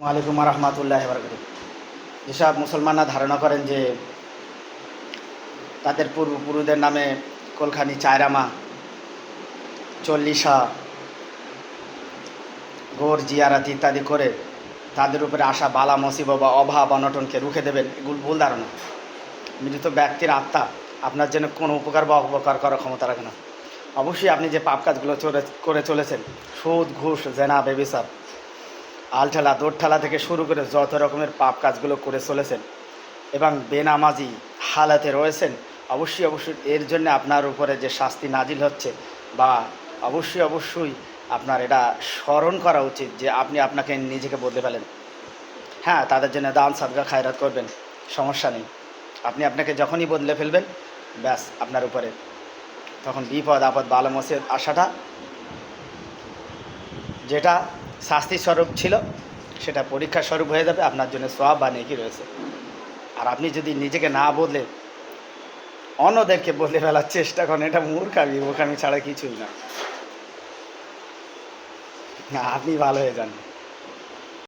ওয়ালাইকুম রহমতুল্লাহ যেসব মুসলমানরা ধারণা করেন যে তাদের পূর্বপুরুষদের নামে কলখানি চায়রামা, চল্লিশা, গোর জিয়ারাত ইত্যাদি করে তাদের উপরে আসা বালা মসিব বা অভাব, অনটনকে রুখে দেবেন, এগুলো ভুল ধারণা। মৃত ব্যক্তির আত্মা আপনার জন্য কোনো উপকার বা অপকার করার ক্ষমতা রাখে না। অবশ্যই আপনি যে পাপ কাজগুলো করে চলেছেন, সুদ, ঘুষ, জেনা বেবিসার আলঠালা, দোরঠালা থেকে শুরু করে যত রকমের পাপ কাজগুলো করে চলেছেন এবং বেনামাজি হালাতে রয়েছেন, অবশ্যই অবশ্যই এর জন্য আপনার উপরে যে শাস্তি নাজিল হচ্ছে বা অবশ্যই অবশ্যই আপনার এটা স্মরণ করা উচিত যে আপনি আপনাকে নিজেকে বদলে ফেলেন। হ্যাঁ তাদের জন্য দান সাদগা খায়রাত করবেন, সমস্যা নেই। আপনি আপনাকে যখনই বদলে ফেলবেন, ব্যাস আপনার উপরে। তখন বিপদ, আপদ, বালো মসেদ আসাটা যেটা শাস্তি স্বরূপ ছিল, সেটা পরীক্ষা স্বরূপ হয়ে যাবে, আপনার জন্য সব বা নেকি রয়েছে। আর আপনি যদি নিজেকে না বদলে, অন্যদেরকে বদলে ফেলার চেষ্টা করেন, এটা মূর্খামি মূর্খামি ছাড়া কিছুই না। আপনি ভালো হয়ে যান।